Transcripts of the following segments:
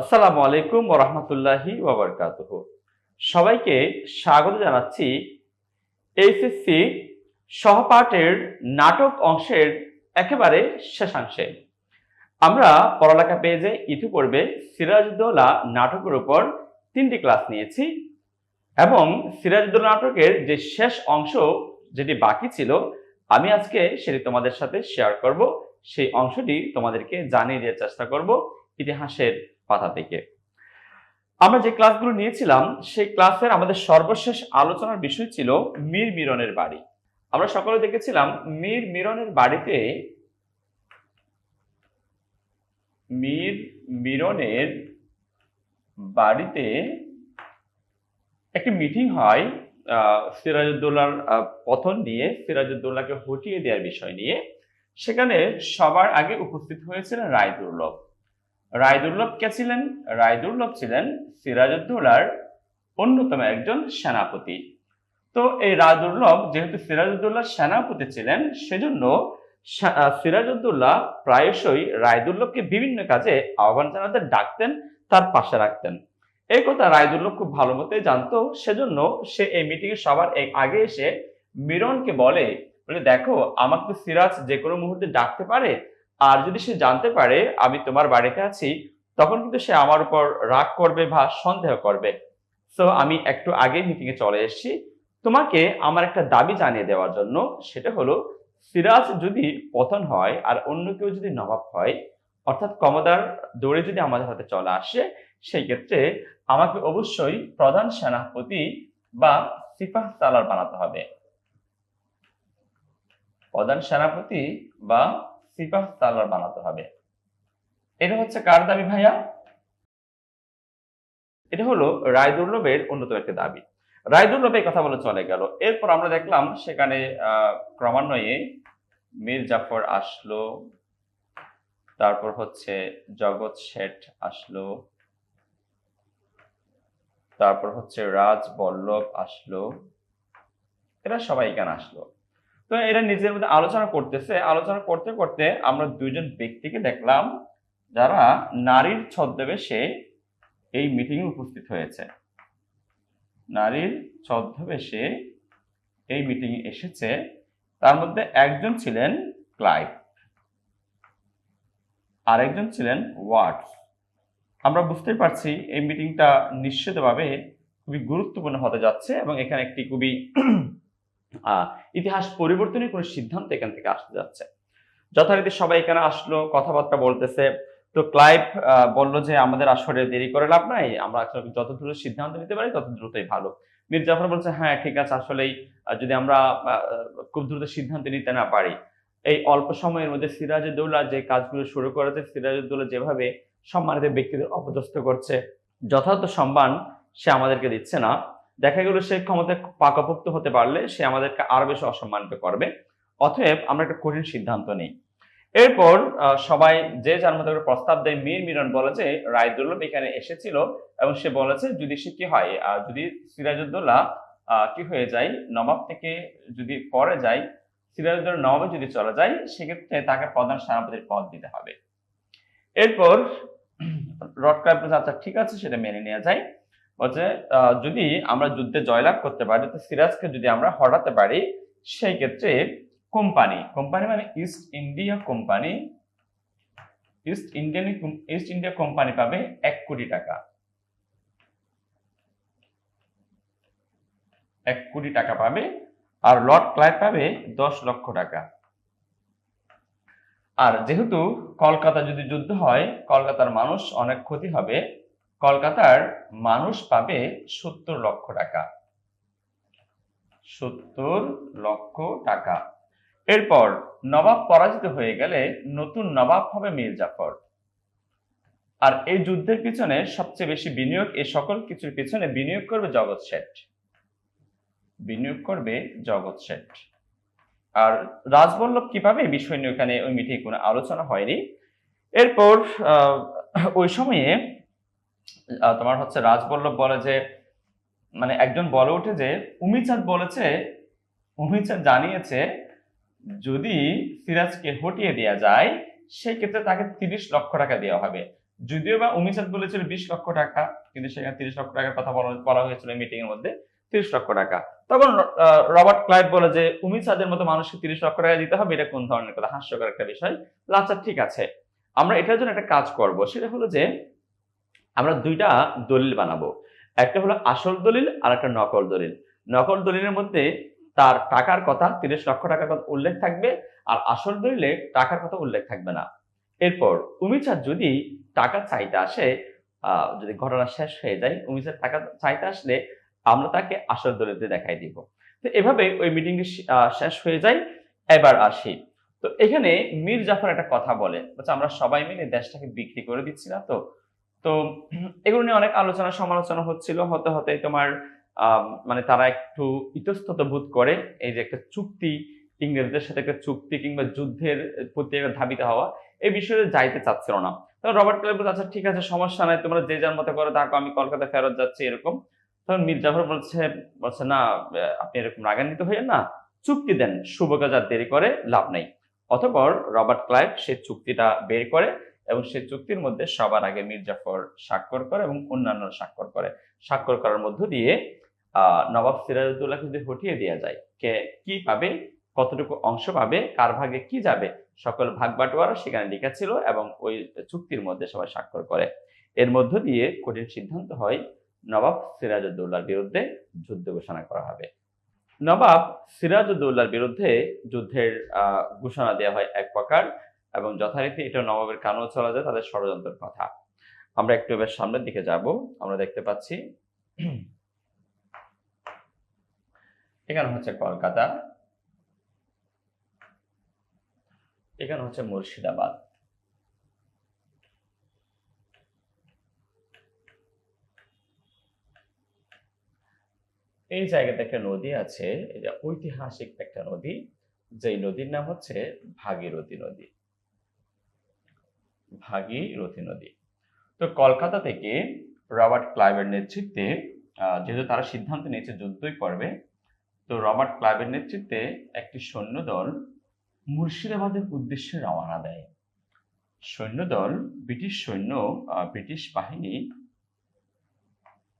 আসসালামু আলাইকুম ওরহমতুল্লাহি ওবরকাতুহ সবাইকে স্বাগত জানাচ্ছি এইচএসসি সহপাঠের নাটক অংশের একেবারে শেষাংশে। আমরা পড়ালেখা পেজে ইতিপূর্বে সিরাজউদ্দৌলা নাটকের উপর তিনটি ক্লাস নিয়েছি এবং সিরাজউদ্দৌলা নাটকের যে শেষ অংশ যেটি বাকি ছিল, আমি আজকে সেটি তোমাদের সাথে শেয়ার করব। সেই অংশটি তোমাদেরকে জানিয়ে দেওয়ার চেষ্টা করব। ইতিহাসের পাতা থেকে। আমরা যে ক্লাসগুলো নিয়েছিলাম, সেই ক্লাসের আমাদের সর্বশেষ আলোচনার বিষয় ছিল মীর মিরনের বাড়ি। আমরা সকলে দেখেছিলাম মীর মিরনের বাড়িতে মীর মিরনের বাড়িতে একটি মিটিং হয় সিরাজউদ্দৌলার পতন দিয়ে সিরাজউদ্দৌলাকে হটিয়ে দেওয়ার বিষয় নিয়ে। সেখানে সবার আগে উপস্থিত হয়েছিলেন রায় দুর্লভ রায় দুর্লভ কে ছিলেন? রায় দুর্লভ ছিলেন সিরাজউদ্দৌলার অন্যতম একজন সেনাপতি। তো এই রায় দুর্লভ যেহেতু সিরাজউদ্দৌলার সেনাপতি ছিলেন, সেজন্য সিরাজউদ্দৌলা প্রায়শই রায় দুর্লভকে বিভিন্ন কাজে আহ্বান জানাতে ডাকতেন, তার পাশে রাখতেন। এই কথা রায় দুর্লভ খুব ভালো মতোই জানতো, সেজন্য সে এই মিটিং এ সবার আগে এসে মিরনকে বলে বলে, দেখো, আমাকে তো সিরাজ যে কোনো মুহূর্তে ডাকতে পারে আর যদি সে জানতে পারে আমি তোমার বাড়িতে আছি, তখন কিন্তু সে আমার উপর রাগ করবে বা সন্দেহ করবে। সো আমি একটু আগে মিটিং এ চলে এসেছি। তোমাকে আমার একটা দাবি জানিয়ে দেওয়ার জন্য, সেটা হলো, সিরাজ যদি পতন হয় আর অন্য কেউ যদি নবাব হয়, অর্থাৎ কমদার দৌড়ে যদি আমাদের হাতে চলে আসে, সেই ক্ষেত্রে আমাকে অবশ্যই প্রধান সেনাপতি বা সিপাহ সালার বানাতে হবে। প্রধান সেনাপতি বা সিপাহ সালার বানাতে হবে। এটা হচ্ছে কার দাবি ভাইয়া? এটা হলো রায় দুর্লভের অন্যতম একটি দাবি। রায় দুর্লভ এই কথা বলে চলে গেল। এরপর আমরা দেখলাম সেখানে ক্রমান্বয়ে মীর জাফর আসলো, তারপর হচ্ছে জগৎ শেঠ আসলো, তারপর হচ্ছে রাজ বল্লভ আসলো, এরা সবাই এখানে আসলো। তো এরা নিজের মধ্যে আলোচনা করতেছে। আলোচনা করতে করতে আমরা দুইজন ব্যক্তিকে দেখলাম যারা নারীর ছদ্মবেশে এই মিটিং উপস্থিত হয়েছে। নারীর ছদ্মবেশে এই মিটিং এসেছে। তার মধ্যে একজন ছিলেন ক্লাইভ, আরেকজন ছিলেন ওয়াটস। আমরা বুঝতে পারছি এই মিটিংটা নিশ্চিতভাবে খুবই গুরুত্বপূর্ণ হতে যাচ্ছে এবং এখানে একটি খুবই ইতিহাস পরিবর্তনের কোনো সিদ্ধান্ত এখান থেকে আসতে যাচ্ছে। যথারীতি সবাই এখানে আসলো, কথাবার্তা বলতেছে। তো ক্লাইভ বলল যে, আমাদের আসলে দেরি করে লাভ নাই, আমরা যত দ্রুত সিদ্ধান্ত নিতে পারি, তত দ্রুতই ভালো। মীর জাফর বলছে হ্যাঁ ঠিক আছে, আসলেই যদি আমরা খুব দ্রুত সিদ্ধান্ত নিতে না পারি। এই অল্প সময়ের মধ্যে সিরাজউদ্দৌলা যে কাজগুলো শুরু করেছে, সিরাজউদ্দৌলা যেভাবে সম্মানিত ব্যক্তিদের অপদস্থ করছে, যথাযথ সম্মান সে আমাদেরকে দিচ্ছে না। দেখা গেল সে ক্ষমতায় পাকাপোক্ত হতে পারলে সে আমাদেরকে আরও বেশি অসম্মানিত করবে। অতএব আমরা একটা কঠিন সিদ্ধান্ত নিই। এরপর সবাই যে যার মতো করে প্রস্তাব দেয়, মীর মিরন বলে যে রায়দুল্লভ এখানে এসেছিল এবং সে বলেছে, যদি সে কি হয় যদি সিরাজউদ্দৌলা কি হয়ে যায়, নবাব থেকে যদি পরে যায় সিরাজউদ্দৌলা নবাবে যদি চলে যায়, সেক্ষেত্রে তাকে প্রধান সেনাপতির পদ দিতে হবে। এরপর রড আচ্ছা ঠিক আছে, সেটা মেনে নেওয়া যায়। বলছে যদি আমরা যুদ্ধে জয়লাভ করতে পারি তো সিরাজকে যদি আমরা হটাতে পারি, সেই ক্ষেত্রে কোম্পানি কোম্পানি মানে East India company East Indian East India company পাবে এক কোটি টাকা। এক কোটি টাকা পাবে, আর লর্ড ক্লাইভ পাবে দশ লক্ষ টাকা। আর যেহেতু কলকাতা যদি যুদ্ধ হয়, কলকাতার মানুষ অনেক ক্ষতি হবে কলকাতার মানুষ পাবে সত্তর লক্ষ টাকা। সত্তর লক্ষ টাকা। এরপর নবাব পরাজিত হয়ে গেলে নতুন নবাব হবে মীর জাফর। আর এই যুদ্ধের পিছনে সবচেয়ে বেশি বিনিয়োগ এই সকল কিছুর পিছনে বিনিয়োগ করবে জগৎ শেঠ। বিনিয়োগ করবে জগৎ শেঠ। আর রাজবল্লভ কীভাবে এই বিষয় নিয়ে ওখানে ওই মিটিং কোনো আলোচনা হয়নি? এরপর ওই সময়ে তোমার হচ্ছে রাজবল্লভ বলে যে মানে একজন বলে ওঠে যে, উমিচাঁদ বলেছে, উমিচাঁদ জানিয়েছে, যদি সিরাজকে হটিয়ে দেওয়া যায় সেই ক্ষেত্রে তাকে তিরিশ লক্ষ টাকা দেওয়া হবে। যদিও বা উমিচাঁদ বলেছিল বিশ লক্ষ টাকা, কিন্তু সেখানে তিরিশ লক্ষ টাকার কথা বলা হয়েছিল মিটিং এর মধ্যে, তিরিশ লক্ষ টাকা। তখন রবার্ট ক্লাইভ বলে যে, উমিচাঁদের মতো মানুষকে তিরিশ লক্ষ টাকা দিতে হবে, এটা কোন ধরনের কথা? হাস্যকর একটা বিষয়। আচ্ছা ঠিক আছে। আমরা এটার জন্য একটা কাজ করব। সেটা হলো যে আমরা দুইটা দলিল বানাবো। একটা হলো আসল দলিল আর একটা নকল দলিল। নকল দলিলের মধ্যে তার টাকার কথা, তিরিশ লক্ষ টাকার কথা উল্লেখ থাকবে, আর আসল দলিলে টাকার কথা উল্লেখ থাকবে না। এরপর উমিচাঁদ যদি টাকা চাইতে আসে যদি ঘটনা শেষ হয়ে যায়, উমিচাঁদ টাকা চাইতে আসলে আমরা তাকে আসল দলিলতে দেখাই দিব। তো এভাবে ওই মিটিংটি শেষ হয়ে যায়। এবার আসি। তো এখানে মীর জাফর একটা কথা বলে আমরা সবাই মিলে দেশটাকে বিক্রি করে দিচ্ছি না তো? তো এগুলো নিয়ে অনেক আলোচনা, সমালোচনা হচ্ছিল। হতে হতে তোমার মানে তারা একটু ইতস্তত বোধ করে এই যে একটা চুক্তি, ইংরেজদের সাথে একটা চুক্তি কিংবা যুদ্ধের প্রতি ধাবিত হওয়া এই বিষয়ে যাইতে চাচ্ছিল না। তখন রবার্ট ক্লাইভ বলছে আচ্ছা ঠিক আছে, সমস্যা নাই, তোমরা যে যার মতো করো থাকো, আমি কলকাতা ফেরত যাচ্ছি, এরকম। তখন মীর জাফর বলছে বলছে, না, আপনি এরকম রাগান্বিত হইয়েন না, চুক্তি দেন, শুভ কাজ আর দেরি করে লাভ নেই। অতপর রবার্ট ক্লাইভ সে চুক্তিটা বের করে এবং সেই চুক্তির মধ্যে সবার আগে মীর জাফর স্বাক্ষর করে এবং অন্যান্য স্বাক্ষর করে। স্বাক্ষর করার মধ্য দিয়ে নবাব সিরাজউদ্দৌলাকে যদি হটিয়ে দেওয়া যায়, কে কি পাবে, কতটুকু অংশ পাবে, কার ভাগে কি যাবে, সকল ভাগ বাটোয়ারা সেখানে লেখা ছিল এবং ওই চুক্তির মধ্যে সবাই স্বাক্ষর করে। এর মধ্য দিয়ে কঠিন সিদ্ধান্ত হয় নবাব সিরাজউদ্দৌলার বিরুদ্ধে যুদ্ধ ঘোষণা করা হবে। নবাব সিরাজউদ্দৌলার বিরুদ্ধে যুদ্ধের ঘোষণা দেওয়া হয় এক প্রকার। এবং যথারীতি এটা নবাবের কানও চলা যায়, তাদের ষড়যন্ত্রের কথা। আমরা একটু এবার সামনের দিকে যাব। আমরা দেখতে পাচ্ছি, এখানে হচ্ছে কলকাতা। এখানে হচ্ছে মুর্শিদাবাদ। এই জায়গাতে একটা নদী আছে, এটা ঐতিহাসিক একটা নদী, যেই নদীর নাম হচ্ছে ভাগীরথী নদী। ভাগীরথী নদী। তো কলকাতা থেকে রবার্ট ক্লাইভের নেতৃত্বে যেহেতু তারা সিদ্ধান্ত নিয়েছে যুদ্ধই করবে, তো রবার্ট ক্লাইভের নেতৃত্বে একটি সৈন্যদল মুর্শিদাবাদের উদ্দেশ্যে রওনা দেয়। সৈন্যদল, ব্রিটিশ সৈন্য ব্রিটিশ বাহিনী,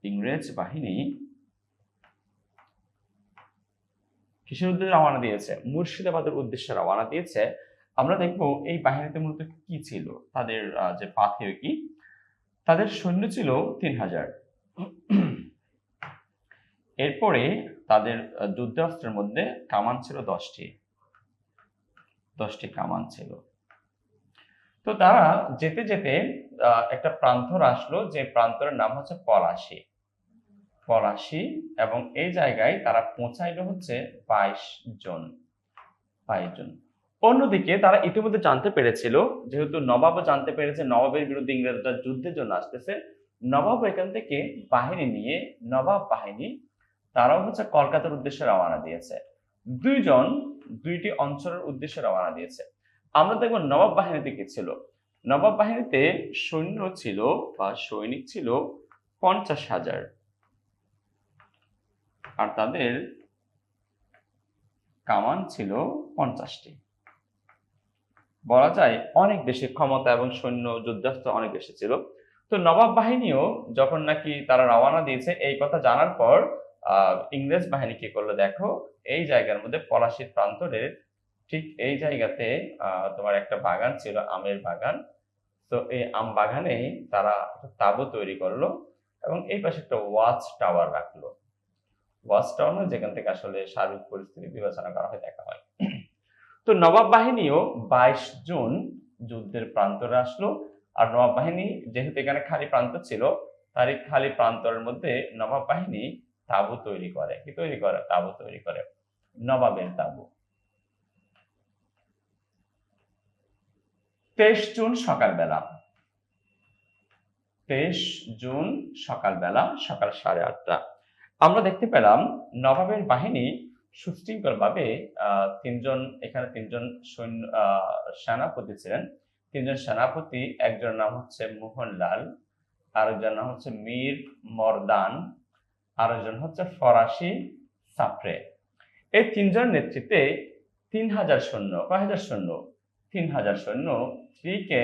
ইংরেজ বাহিনী কিসের উদ্দেশ্যে রওনা দিয়েছে? মুর্শিদাবাদের উদ্দেশ্যে রওনা দিয়েছে আমরা দেখব এই বাহিনীতে মূলত কি ছিল? তাদের যে পাথেয় কি, তাদের সৈন্য ছিল তিন হাজার। এরপরে তাদের যুদ্ধাস্ত্রের মধ্যে কামান ছিল দশটি। দশটি কামান ছিল। তো তারা যেতে যেতে একটা প্রান্তর আসলো, যে প্রান্তরের নাম হচ্ছে পলাশি। পলাশি এবং এই জায়গায় তারা পৌঁছাইলো হচ্ছে বাইশ জন। বাইশ জন। অন্যদিকে তারা ইতিমধ্যে জানতে পেরেছিল, যেহেতু নবাবও জানতে পেরেছে, নবাবের বিরুদ্ধে ইংরেজরা যুদ্ধের জন্য আসতেছে নবাব এখান থেকে বাহিনী নিয়ে, নবাব বাহিনী, তারাও হচ্ছে কলকাতার উদ্দেশ্যে রওনা দিয়েছে। দুইজন, দুইটি অঞ্চলের উদ্দেশ্যে রওনা দিয়েছে। আমরা দেখব নবাব বাহিনীতে কি ছিল। নবাব বাহিনীতে সৈন্য ছিল বা সৈনিক ছিল পঞ্চাশ হাজার। আর তাদের কামান ছিল পঞ্চাশটি। বলা যায় অনেক বেশি ক্ষমতা এবং সৈন্য যুদ্ধাস্ত্র অনেক বেশি ছিল। তো নবাব বাহিনীও যখন নাকি তারা রওনা দিয়েছে, এই কথা জানার পর ইংরেজ বাহিনী কি করল দেখো, এই জায়গার মধ্যে পলাশির প্রান্তরের ঠিক এই জায়গাতে তোমার একটা বাগান ছিল, আমের বাগান। তো এই আম বাগানে তারা তাঁবু তৈরি করল এবং এই পাশে একটা ওয়াচ টাওয়ার রাখল। ওয়াচ টাওয়ার যেখান থেকে আসলে সার্বিক পরিস্থিতি বিবেচনা করা হয়, দেখা হয়। তো নবাব বাহিনীও বাইশ জুন যুদ্ধের প্রান্তরে আসলো। আর নবাব বাহিনী যেহেতু এখানে খালি প্রান্ত ছিল তার খালি প্রান্তরের মধ্যে নবাব বাহিনী তাঁবু তৈরি করে। কি তৈরি করে? তাঁবু তৈরি করে। নবাবের তাঁবু। তেইশ জুন সকালবেলা। তেইশ জুন সকালবেলা, সকাল সাড়ে আটটা। আমরা দেখতে পেলাম নবাবের বাহিনী সুশৃঙ্খল ভাবে তিনজন, এখানে তিনজন সৈন্য সেনাপতি ছিলেন। তিনজন সেনাপতি, একজনের নাম হচ্ছে মোহনলাল আরেকজন নাম হচ্ছে মীর মর্দান, আরেকজন হচ্ছে ফরাসি সাফরে। এই তিনজন নেতৃত্বে তিন হাজার সৈন্য, কয় হাজার সৈন্য? তিন হাজার সৈন্য স্ত্রীকে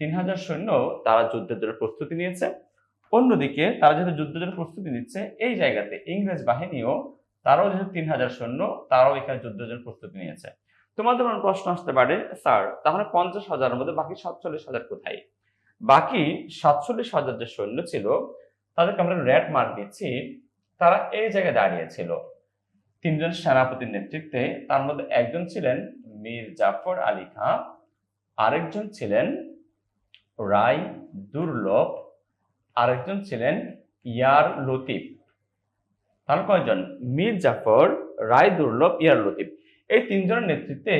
তিন হাজার সৈন্য তারা যুদ্ধের জন্য প্রস্তুতি নিয়েছে। অন্যদিকে তারা যেহেতু যুদ্ধের জন্য প্রস্তুতি নিচ্ছে, এই জায়গাতে ইংরেজ বাহিনীও তারাও যেহেতু তিন হাজার সৈন্য, তারাও এখানে যুদ্ধের জন্য প্রস্তুতি নিয়েছে। তোমাদের মনে প্রশ্ন আসতে পারে? স্যার, তাহলে পঞ্চাশ হাজারের মধ্যে বাকি সাতচল্লিশ হাজার কোথায়? বাকি সাতচল্লিশ হাজার যে সৈন্য ছিল, তাদেরকে আমরা র্যাট মার দিচ্ছি, তারা এই জায়গায় দাঁড়িয়েছিল তিনজন সেনাপতির নেতৃত্বে, তার মধ্যে একজন ছিলেন মীর জাফর আলী খাঁ, আরেকজন ছিলেন রায় দুর্লভ, আরেকজন ছিলেন ইয়ার লতিফ। তাহলে কয়জন? মীর জাফর রায় দুর্লভ ইয়ার লতিফ। এই তিনজনের নেতৃত্বে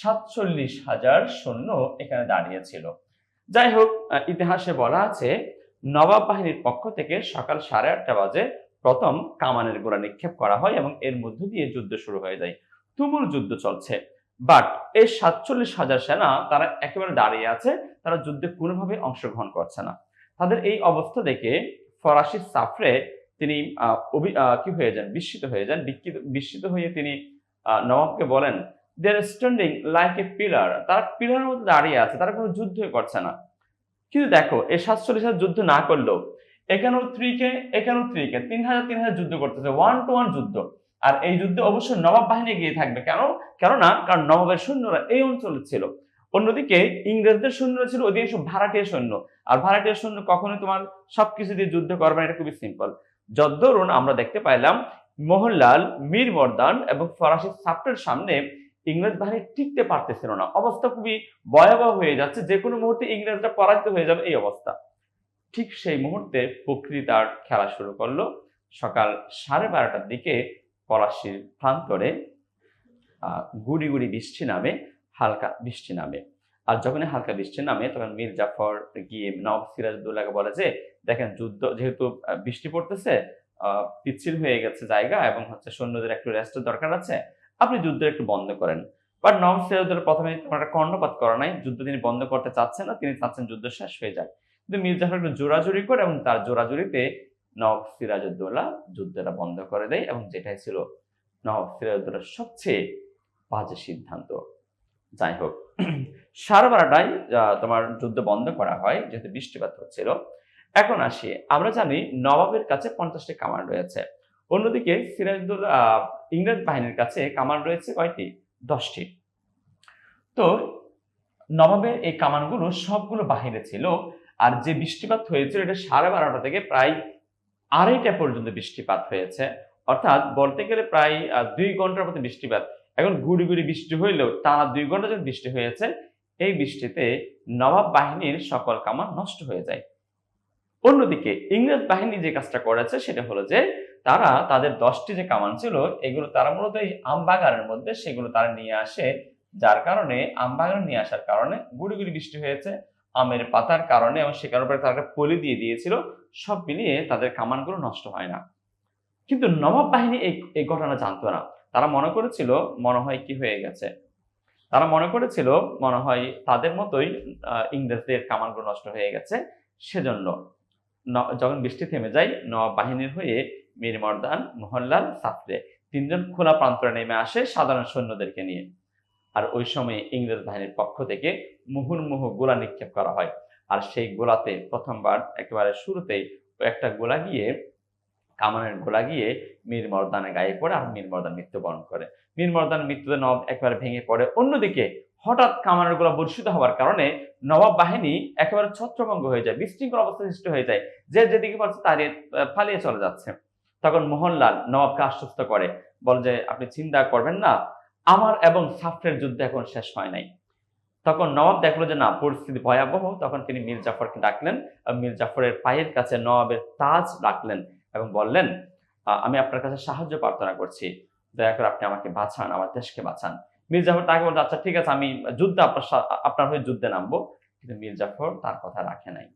সাতচল্লিশ হাজার সৈন্য এখানে দাঁড়িয়েছিল। যাই হোক ইতিহাসে বলা আছে, নবাব বাহিনীর পক্ষ থেকে সকাল সাড়ে আটটা বাজে প্রথম কামানের গোড়া নিক্ষেপ করা হয় এবং এর মধ্য দিয়ে যুদ্ধ শুরু হয়ে যায়। তুমুল যুদ্ধ চলছে। বাট এই সাতচল্লিশ হাজার সেনা তারা একেবারে দাঁড়িয়ে আছে, তারা যুদ্ধে কোনোভাবে অংশগ্রহণ করছে না। তাদের এই অবস্থা দেখে ফরাসি সাফরে তিনি কি হয়ে যান? বিস্মিত হয়ে যান। বিস্মিত হয়ে তিনি নবাবকে বলেন they are standing like a pillar তারা পিলারের মধ্যে দাঁড়িয়ে আছে। তারা কোনো যুদ্ধই করছে না। কিন্তু দেখো এই সাতচল্লিশ হাজার যুদ্ধ না করলেও এখানেও থ্রিকে এখানেও থ্রিকে তিন হাজার তিন হাজার যুদ্ধ করতেছে। ওয়ান টু ওয়ান যুদ্ধ। আর এই যুদ্ধে অবশ্যই নবাব বাহিনী গিয়ে থাকবে। কেন? কেননা, কারণ নবাবের সৈন্যরা এই অঞ্চলে ছিল। অন্যদিকে ইংরেজদের সৈন্য ছিল অধিকাংশ ভাড়াটিয়া সৈন্য। আর ভাড়াটিয়া সৈন্য কখনোই তোমার সবকিছু দিয়ে যুদ্ধ করবে এটা খুবই সিম্পল যদ্দরুন আমরা দেখতে পাইলাম, মোহনলাল, মীর মর্দান এবং ফরাসি সাপ্টের সামনে ইংরেজ বাহিনী টিকতে পারতেছিল না। অবস্থা খুবই ভয়াবহ হয়ে যাচ্ছে, যে কোনো মুহূর্তে ইংরেজরা পরাজিত হয়ে যাবে এই অবস্থা। ঠিক সেই মুহূর্তে প্রকৃতি তার খেলা শুরু করল। সকাল সাড়ে বারোটার দিকে পলাশির প্রান্তরে গুড়ি গুড়ি বৃষ্টি নামে, হালকা বৃষ্টি নামে। আর যখনই হালকা বৃষ্টি নামে, তখন মীর জাফর গিয়ে নব সিরাজদৌল্লাহকে বলে যে দেখেন যুদ্ধ যেহেতু বৃষ্টি পড়তেছে পিচ্ছিল হয়ে গেছে জায়গা এবং হচ্ছে সৈন্যদের একটু রেস্টের দরকার আছে আপনি যুদ্ধ একটু বন্ধ করেন। বাট নব সিরাজদৌল্লাহ প্রথমে একটা কর্ণপাত করা নাই যুদ্ধ তিনি বন্ধ করতে চাচ্ছেন না তিনি চাচ্ছেন যুদ্ধ শেষ হয়ে যাক। কিন্তু মীর জাফর একটু জোরাজুরি করে এবং তার জোরাজুরিতে নব সিরাজউদ্দৌলা যুদ্ধটা বন্ধ করে দেয় এবং যেটাই ছিল নব সিরাজউদ্দৌলার সবচেয়ে বাজে সিদ্ধান্ত। যাই হোক আহ, তোমার যুদ্ধ বন্ধ করা হয় যেহেতু বৃষ্টিপাত হচ্ছিল। এখন আসি। আমরা জানি নবাবের কাছে পঞ্চাশটি কামান রয়েছে। অন্যদিকে সিরাজউদ্দৌলা আহ, ইংরেজ বাহিনীর কাছে কামান রয়েছে কয়টি? দশটি। তো নবাবের এই কামানগুলো সবগুলো বাহিরে ছিল আর যে বৃষ্টিপাত হয়েছিল এটা সাড়ে বারোটা থেকে প্রায় আড়াইটা পর্যন্ত বৃষ্টিপাত হয়েছে। অর্থাৎ বলতে গেলে প্রায় দুই ঘণ্টার মতো বৃষ্টিপাত। এখন গুড়ি গুড়ি বৃষ্টি হইলেও টানা দুই ঘণ্টা যখন বৃষ্টি হয়েছে এই বৃষ্টিতে নবাব বাহিনীর সকল কামান নষ্ট হয়ে যায়। অন্যদিকে ইংরেজ বাহিনী যে কাজটা করেছে সেটা হলো যে তারা তাদের দশটি যে কামান ছিল, এগুলো তারা মূলত এই আমবাগানের মধ্যে সেগুলো তারা নিয়ে আসে, যার কারণে আমবাগান নিয়ে আসার কারণে গুড়ি গুড়ি বৃষ্টি হয়েছে, আমের পাতার কারণে এবং সে কারণে তারা পলি দিয়ে দিয়েছিল, সব মিলিয়ে তাদের কামানগুলো নষ্ট হয় না। কিন্তু নবাব বাহিনী এই ঘটনা জানতো না। তারা মনে করেছিল, মনে হয় কি হয়ে গেছে? তারা মনে করেছিল, মনে হয় তাদের মতোই ইংরেজদের কামানগুলো নষ্ট হয়ে গেছে, সেজন্য যখন বৃষ্টি থেমে যায় নবাব বাহিনীর হয়ে মীর মর্দান মোহনলাল, সাফরে তিনজন খোলা প্রান্তরে নেমে আসে সাধারণ সৈন্যদেরকে নিয়ে। আর ওই সময়ে ইংরেজ বাহিনীর পক্ষ থেকে মুহুর্মুহু গোলা নিক্ষেপ করা হয়। আর সেই গোলাতে প্রথমবার একেবারে শুরুতেই একটা গোলা গিয়ে, কামানের গোলা গিয়ে মীর মর্দানের গায়ে পড়ে আর মীর মর্দান মৃত্যুবরণ করে। মীর মর্দান মৃত্যুতে নব একেবারে ভেঙে পড়ে। অন্যদিকে হঠাৎ কামানের গোলা বর্ষিত হওয়ার কারণে নবাব বাহিনী একেবারে ছত্রভঙ্গ হয়ে যায় বিশৃঙ্খল অবস্থা সৃষ্টি হয়ে যায়। যে যেদিকে পারছে তাড়িয়ে আহ, পালিয়ে চলে যাচ্ছে। তখন মোহনলাল নবাবকে আশ্বস্ত করে বল যে আপনি চিন্তা করবেন না আমার এবং সাফরের যুদ্ধ এখন শেষ হয় নাই। তখন নবাব দেখল যে না পরিস্থিতি ভয়াবহ। তখন তিনি মীর জাফরকে ডাকলেন মীর জাফরের পায়ের কাছে নবাবের তাজ রাখলেন এবং বললেন "আহ, আমি আপনার কাছে সাহায্য প্রার্থনা করছি। দয়া করে আপনি আমাকে বাঁচান আমার দেশকে বাঁচান। মীর জাফর তাকে বলছে আচ্ছা ঠিক আছে, আমি যুদ্ধে আপনার আপনার হয়ে যুদ্ধে নামবো। কিন্তু মীর জাফর তার কথা রাখে নাই।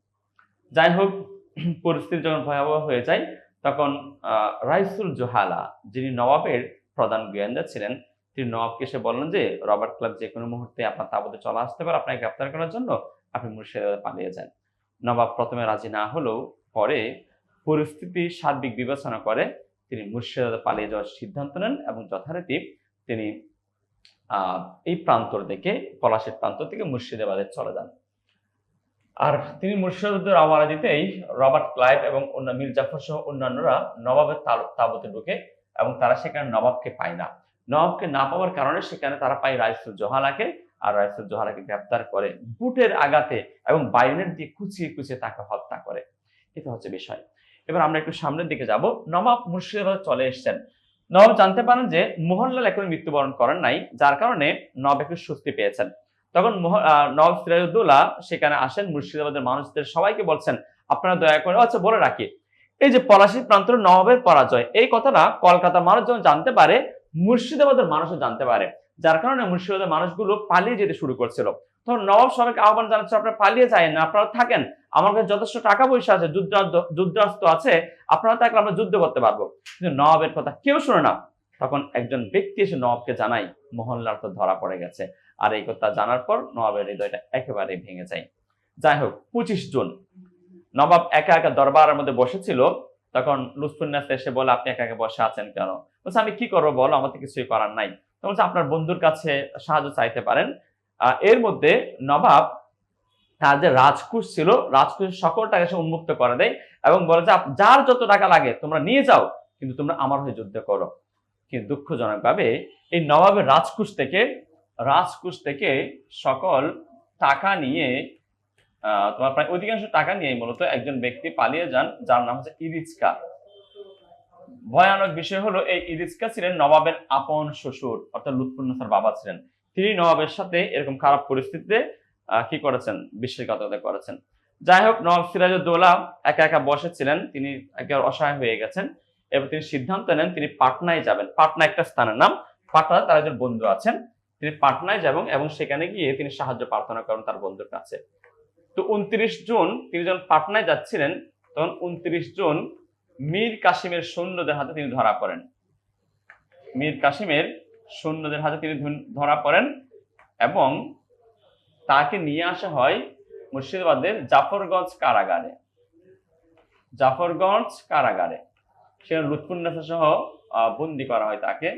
যাই হোক, পরিস্থিতি যখন ভয়াবহ হয়ে যায়, তখন রাইসুল জোহালা, যিনি নবাবের প্রধান গোয়েন্দা ছিলেন, তিনি নবাবকে এসে বললেন যে, রবার্ট ক্লাব যে কোনো মুহূর্তে আপনার তাবুতে চলে আসতে পারে, আপনাকে গ্রেপ্তার করার জন্য আপনি মুর্শিদাবাদে পালিয়ে যান। নবাব প্রথমে রাজি না হলেও পরে পরিস্থিতি সার্বিক বিবেচনা করে তিনি মুর্শিদাবাদে পালিয়ে যাওয়ার সিদ্ধান্ত নেন এবং যথারীতি তিনি এই প্রান্তর থেকে, পলাশের প্রান্ত থেকে মুর্শিদাবাদে চলে যান। আর তিনি মুর্শিদাবাদের আওয়ারা দিতেই রবার্ট ক্লাইভ এবং অন্য মীর জাফর সহ অন্যান্যরা নবাবের তাবুতে ঢুকে এবং তারা সেখানে নবাবকে পায় না। নবাবকে না পাওয়ার কারণে সেখানে তারা পায় রাইসুল জোহালাকে আর রাইসুল জোহালাকে গ্রেপ্তার করে বুটের আঘাতে এবং বায়ুনের দিয়ে কুচিয়ে কুচিয়ে তাকে হত্যা করে। এটা হচ্ছে বিষয়। এবার আমরা একটু সামনের দিকে যাব। নবাব মুর্শিদাবাদ চলে এসেছেন। নবাব জানতে পারেন যে মোহনলাল এখন মৃত্যুবরণ করেন নাই, যার কারণে নবাব একটু স্বস্তি পেয়েছেন। তখন নবাব সিরাজউদ্দৌলা সেখানে আসেন, মুর্শিদাবাদের মানুষদের সবাইকে বলছেন, আপনারা দয়া করে আচ্ছা বলে রাখি। এই যে পলাশী প্রান্তর নবাবের পরাজয়, এই কথাটা কলকাতার মানুষ যখন জানতে পারে, মুর্শিদাবাদের মানুষও জানতে পারে। যার কারণে মুর্শিদাবাদের মানুষগুলো পালিয়ে যেতে শুরু করছিল। তখন নবাব সবাইকে আহ্বান জানাচ্ছে আপনারা পালিয়ে যায় না, আপনারা থাকেন। আমার কাছে যথেষ্ট টাকা পয়সা আছে যুদ্ধাস্ত্র আছে, আপনারা থাকলে আমরা যুদ্ধ করতে পারব। কিন্তু নবাবের কথা কেউ শুনে না। তখন একজন ব্যক্তি এসে নবাবকে জানাই মোহনলাল তো ধরা পড়ে গেছে। আর এই কথা জানার পর নবাবের হৃদয়টা একেবারে ভেঙে যায়। যাই হোক, পঁচিশ জুন। নবাব একা একা দরবারের মধ্যে বসেছিল। তখন লুৎফুন্নাস এসে বলে, আপনি একা একা বসে আছেন কেন? বলছে, আমি কি করব বলো, আমার তো কিছুই করার নাই। তখন আপনার বন্ধুর কাছে সাহায্য চাইতে পারেন এর মধ্যে নবাব তার যে রাজকুশ ছিল রাজকুশের সকল টাকা সে উন্মুক্ত করে দেয় এবং বলে যে যার যত টাকা লাগে তোমরা নিয়ে যাও, কিন্তু তোমরা আমার হয়ে যুদ্ধ করো। কিন্তু দুঃখজনকভাবে এই নবাবের রাজকুশ থেকে রাজকুশ থেকে সকল টাকা নিয়ে তোমার প্রায় অধিকাংশ টাকা নিয়ে মূলত একজন ব্যক্তি পালিয়ে যান, যার নাম হচ্ছে ইরিচকা। ভয়ানক বিষয় হলো, এই ইরিচকা ছিলেন নবাবের আপন শ্বশুর, অর্থাৎ লুৎফুন্নসার বাবা ছিলেন। তিনি নবাবের সাথে এরকম খারাপ পরিস্থিতিতে কি করেছেন? বিশ্বাসঘাতকতা করেছেন। যাই হোক নবাব সিরাজউদ্দৌলা একা একা বসেছিলেন তিনি একেবারে অসহায় হয়ে গেছেন। এবং তিনি সিদ্ধান্ত নেন, তিনি পাটনায় যাবেন। পাটনা একটা স্থানের নাম পাটনায় তার একজন বন্ধু আছেন। তিনি পাটনায় যাবেন এবং সেখানে গিয়ে তিনি সাহায্য প্রার্থনা করেন তার বন্ধুর কাছে। তো উনত্রিশ জুন, তিনি যখন পাটনায় যাচ্ছিলেন, তখন উনত্রিশ জুন মীর কাসিমের সৈন্যদের হাতে তিনি ধরা পড়েন। মীর কাসিমের সৈন্যদের হাতে তিনি ধরা পড়েন এবং তাকে নিয়ে আসা হয় মুর্শিদাবাদের জাফরগঞ্জ কারাগারে। জাফরগঞ্জ কারাগারে। সেখানে লুৎফুন্নাসা সহ বন্দি করা হয় তাকে।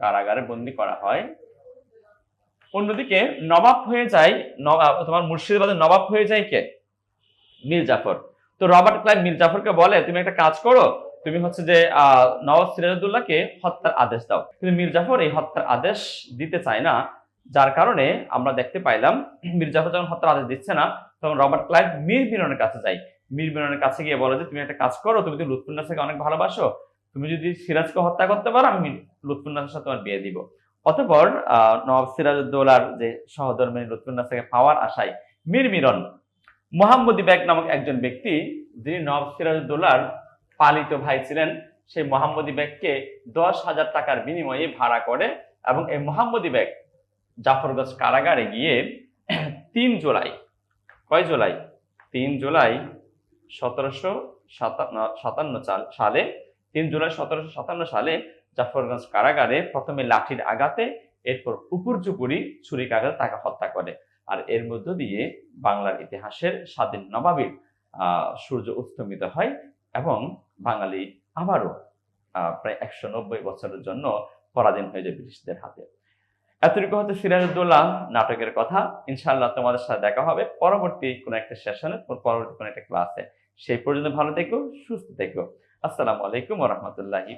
কারাগারে বন্দি করা হয়। অন্যদিকে নবাব হয়ে যায় তোমার মুর্শিদাবাদের নবাব হয়ে যায় কে? মীর জাফর তো রবার্ট ক্লাইভ মীর জাফরকে বলে, তুমি একটা কাজ করো তুমি হচ্ছে যে নবাব সিরাজউদ্দৌলাকে হত্যার আদেশ দাও। কিন্তু মীর জাফর এই হত্যার আদেশ দিতে চায় না, যার কারণে আমরা দেখতে পাইলাম, মীর জাফর যখন হত্যার আদেশ দিচ্ছে না, তখন রবার্ট ক্লাইভ মীর মিলনের কাছে যায়। মীর মিলনের কাছে গিয়ে বলে যে, তুমি একটা কাজ করো, তুমি তো লুৎফুন্নাসকে অনেক ভালোবাসো। তুমি যদি সিরাজকে হত্যা করতে পারো, আমি লুৎফুন্নাসের সাথে তোমার বিয়ে দিব। অতঃপর নবাব সিরাজউদ্দৌলার যে সহধর্মিনী লুৎফুন্নাসকে পাওয়ার আশায় মীর মিরন মোহাম্মদী বেগ নামক একজন ব্যক্তি, যিনি নবাব সিরাজউদ্দৌলার পালিত ভাই ছিলেন সেই মোহাম্মদী ব্যাগকে দশ হাজার টাকার বিনিময়ে ভাড়া করে এবং এই মোহাম্মদী ব্যাগ জাফরগঞ্জ কারাগারে গিয়ে তিন জুলাই, কয় জুলাই? তিন জুলাই সতেরোশো সাতান্ন সালে, তিন জুলাই সতেরোশো সাতান্ন সালে জাফরগঞ্জ কারাগারে প্রথমে লাঠির আঘাতে এরপর উপর্যুপুরি ছুরিকাঘাতে তাকে হত্যা করে। আর এর মধ্য দিয়ে বাংলার ইতিহাসের স্বাধীন নবাবীর সূর্য উত্তমিত হয় এবং বাঙালি আবারও প্রায় একশো নব্বই বছরের জন্য পরাধীন হয়ে যায় ব্রিটিশদের হাতে। এতটুকু হচ্ছে সিরাজউদ্দৌলা নাটকের কথা। ইনশাল্লাহ তোমাদের সাথে দেখা হবে পরবর্তী কোনো একটা সেশনে পরবর্তী কোনো একটা ক্লাসে। সেই পর্যন্ত ভালো থেকো, সুস্থ থেকো। আসসালামু আলাইকুম রহমতুল্লাহি